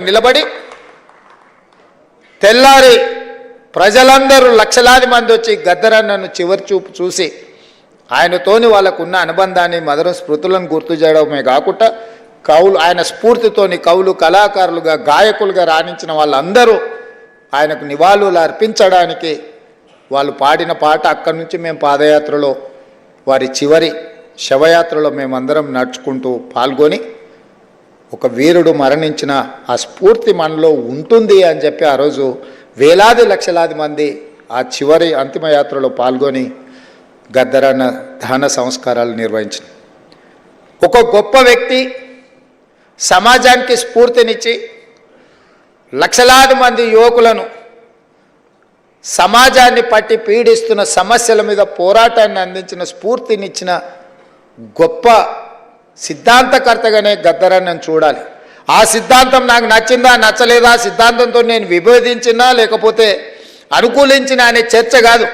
నిలబడి తెల్లారి ప్రజలందరూ లక్షలాది మంది వచ్చి గద్దరన్నను చివరి చూపు చూసి ఆయనతోని వాళ్ళకున్న అనుబంధాన్ని మధుర స్మృతులను గుర్తు చేయడమే కాకుండా కవులు ఆయన స్ఫూర్తితోని కవులు కళాకారులుగా గాయకులుగా రాణించిన వాళ్ళందరూ ఆయనకు నివాళులు అర్పించడానికి వాళ్ళు పాడిన పాట అక్కడి నుంచి మేము పాదయాత్రలో వారి చివరి శవయాత్రలో మేమందరం నడుచుకుంటూ పాల్గొని ఒక వీరుడు మరణించిన ఆ స్ఫూర్తి మనలో ఉంటుంది అని చెప్పి ఆ రోజు వేలాది లక్షలాది మంది ఆ చివరి అంతిమయాత్రలో పాల్గొని గద్దరన్న దహన సంస్కారాలు నిర్వహించిన ఒక గొప్ప వ్యక్తి సమాజానికి స్ఫూర్తినిచ్చి లక్షలాది మంది యువకులను సమాజాన్ని పట్టి పీడిస్తున్న సమస్యల మీద పోరాటాన్ని అందించిన స్ఫూర్తినిచ్చిన గొప్ప సిద్ధాంతకర్తగానే గద్దరన్నను చూడాలి. ఆ సిద్ధాంతం నాకు నచ్చిందా నచ్చలేదా సిద్ధాంతంతో నేను విభేదించినా లేకపోతే అనుకూలించిన అనే చర్చ కాదు.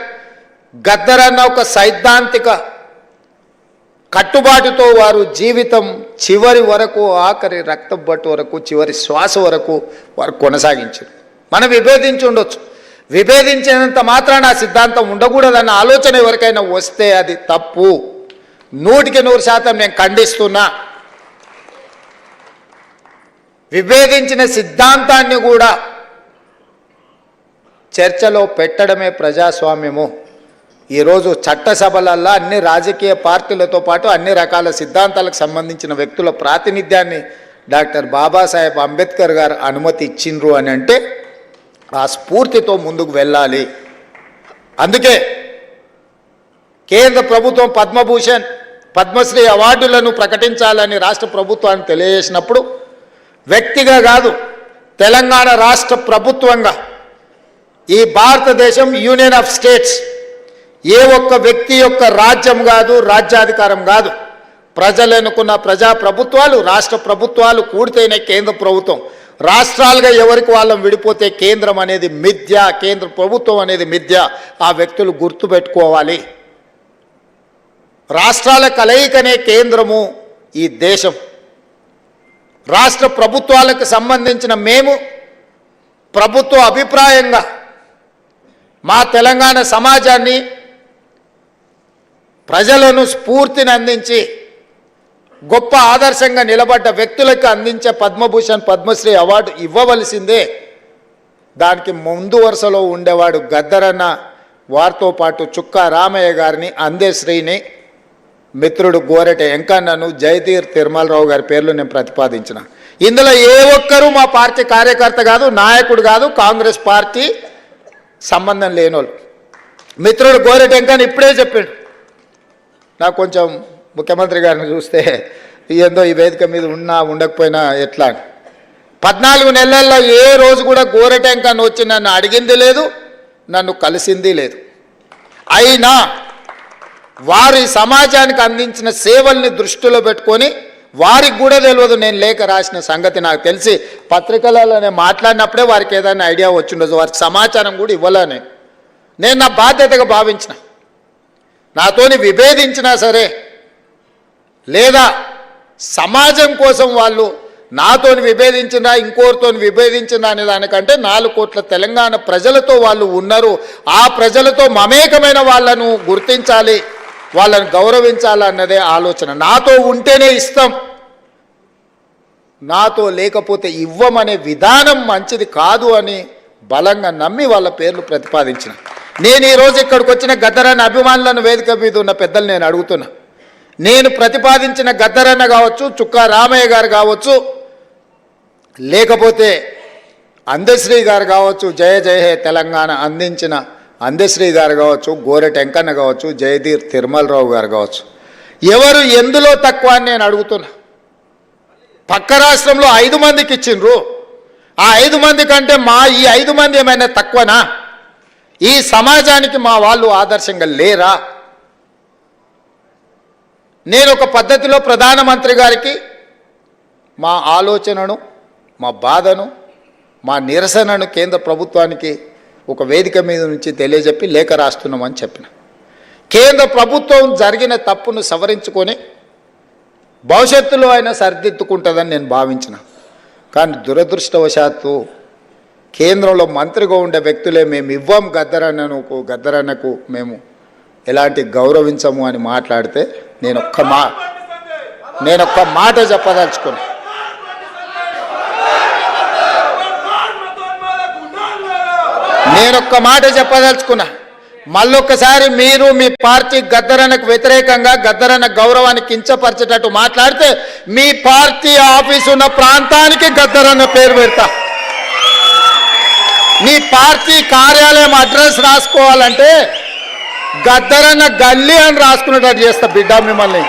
గద్దరన్న ఒక సైద్ధాంతిక కట్టుబాటుతో వారు జీవితం చివరి వరకు ఆఖరి రక్తం బట్టు వరకు చివరి శ్వాస వరకు వారు కొనసాగించారు. మనం విభేదించి ఉండొచ్చు. విభేదించినంత మాత్రాన ఆ సిద్ధాంతం ఉండకూడదన్న ఆలోచన ఎవరికైనా వస్తే అది తప్పు. నూటికి నూరు శాతం నేను ఖండిస్తున్నా. విభేదించిన సిద్ధాంతాన్ని కూడా చర్చలో పెట్టడమే ప్రజాస్వామ్యము. ఈరోజు చట్టసభలల్లో అన్ని రాజకీయ పార్టీలతో పాటు అన్ని రకాల సిద్ధాంతాలకు సంబంధించిన వ్యక్తుల ప్రాతినిధ్యాన్ని డాక్టర్ బాబాసాహెబ్ అంబేద్కర్ గారు అనుమతి ఇచ్చిండ్రు అని అంటే ఆ స్ఫూర్తితో ముందుకు వెళ్ళాలి. అందుకే కేంద్ర ప్రభుత్వం పద్మభూషణ్ పద్మశ్రీ అవార్డులను ప్రకటించాలని రాష్ట్ర ప్రభుత్వాన్ని తెలియజేసినప్పుడు వ్యక్తిగా కాదు తెలంగాణ రాష్ట్ర ప్రభుత్వంగా ఈ భారతదేశం యూనియన్ ఆఫ్ స్టేట్స్ ఏ ఒక్క వ్యక్తి యొక్క రాజ్యం కాదు రాజ్యాధికారం కాదు. ప్రజలు ఎన్నుకున్న ప్రజా ప్రభుత్వాలు రాష్ట్ర ప్రభుత్వాలు కూడితేనే కేంద్ర ప్రభుత్వం. రాష్ట్రాలుగా ఎవరికి వాళ్ళం విడిపోతే కేంద్రం అనేది మిథ్య కేంద్ర ప్రభుత్వం అనేది మిథ్య. ఆ వ్యక్తులు గుర్తుపెట్టుకోవాలి. రాష్ట్రాల కలయికనే కేంద్రము ఈ దేశం. రాష్ట్ర ప్రభుత్వాలకు సంబంధించిన మేము ప్రభుత్వ అభిప్రాయంగా మా తెలంగాణ సమాజాన్ని ప్రజలను స్ఫూర్తిని అందించి గొప్ప ఆదర్శంగా నిలబడ్డ వ్యక్తులకు అందించే పద్మభూషణ్ పద్మశ్రీ అవార్డు ఇవ్వవలసిందే. దానికి ముందు వరుసలో ఉండేవాడు గద్దరన్న వారితో పాటు చుక్కా రామయ్య గారిని అందేశ్రీని మిత్రుడు గోరెట వెంకన్నను జయతీర్ తిరుమలరావు గారి పేర్లు నేను ప్రతిపాదించిన. ఇందులో ఏ ఒక్కరూ మా పార్టీ కార్యకర్త కాదు నాయకుడు కాదు కాంగ్రెస్ పార్టీ సంబంధం లేనోళ్ళు. మిత్రుడు గోరెట వెంకన్న ఇప్పుడే చెప్పాడు. నాకు కొంచెం ముఖ్యమంత్రి గారిని చూస్తే ఏందో ఈ వేదిక మీద ఉన్నా ఉండకపోయినా ఎట్లా అని. పద్నాలుగు నెలల్లో ఏ రోజు కూడా గోరెటెంకన్ వచ్చి నన్ను అడిగింది లేదు నన్ను కలిసింది లేదు. అయినా వారి సమాజానికి అందించిన సేవల్ని దృష్టిలో పెట్టుకొని వారికి కూడా తెలియదు నేను లేఖ రాసిన సంగతి నాకు తెలిసి. పత్రికలలో నేను మాట్లాడినప్పుడే వారికి ఏదైనా ఐడియా వచ్చిండదు వారికి సమాచారం కూడా ఇవ్వలే నేను నేను నా బాధ్యతగా భావించిన. నాతోని విభేదించినా సరే లేదా సమాజం కోసం వాళ్ళు నాతోని విభేదించినా ఇంకోరితోని విభేదించినా అనే దానికంటే నాలుగు కోట్ల తెలంగాణ ప్రజలతో వాళ్ళు ఉన్నారు. ఆ ప్రజలతో మమేకమైన వాళ్ళను గుర్తించాలి. వాళ్ళని గౌరవించాలన్నదే ఆలోచన. నాతో ఉంటేనే ఇస్తాం. నాతో లేకపోతే ఇవ్వమనే విధానం మంచిది కాదు అని బలంగా నమ్మి వాళ్ళ పేర్లు ప్రతిపాదించిన. నేను ఈరోజు ఇక్కడికి వచ్చిన గద్దరన్న అభిమానులను వేదిక మీద ఉన్న పెద్దలు నేను అడుగుతున్నా. నేను ప్రతిపాదించిన గద్దరన్న కావచ్చు చుక్కా రామయ్య గారు కావచ్చు లేకపోతే అందశ్రీ గారు కావచ్చు జయ జయ హే తెలంగాణ అందించిన అందశ్రీ గారు కావచ్చు గోరె టెంకన్న కావచ్చు జయధీర్ తిరుమలరావు గారు కావచ్చు. ఎవరు ఎందులో తక్కువ అని నేను అడుగుతున్నా? పక్క రాష్ట్రంలో ఐదు మందికి ఇచ్చిండ్రు. ఆ ఐదు మంది కంటే మా ఈ ఐదు మంది ఏమైనా తక్కువనా? ఈ సమాజానికి మా వాళ్ళు ఆదర్శంగా లేరా? నేను ఒక పద్ధతిలో ప్రధానమంత్రి గారికి మా ఆలోచనను మా బాధను మా నిరసనను కేంద్ర ప్రభుత్వానికి ఒక వేదిక మీద నుంచి తెలియజెప్పి లేఖ రాస్తున్నామని చెప్పిన. కేంద్ర ప్రభుత్వం జరిగిన తప్పును సవరించుకొని భవిష్యత్తులో అయినా సరిదిద్దుకుంటుందని నేను భావించిన. కానీ దురదృష్టవశాత్తు కేంద్రంలో మంత్రిగా ఉండే వ్యక్తులే మేము ఇవ్వం గద్దరన్నకు గద్దరన్నకు మేము ఎలాంటి గౌరవించము అని మాట్లాడితే నేను ఒక్క మా నేను ఒక్క మాట చెప్పదలుచుకున్నాను నేను ఒక్క మాట చెప్పదలుచుకున్నా. మళ్ళొక్కసారి మీరు మీ పార్టీ గద్దరనకు వ్యతిరేకంగా గద్దరన్న గౌరవాన్ని కించపరిచేటట్టు మాట్లాడితే మీ పార్టీ ఆఫీస్ ఉన్న ప్రాంతానికి గద్దరన్న పేరు పెడతా. మీ పార్టీ కార్యాలయం అడ్రస్ రాసుకోవాలంటే గద్దరన్న గల్లీ అని రాసుకునేటట్టు చేస్తా బిడ్డ మిమ్మల్ని.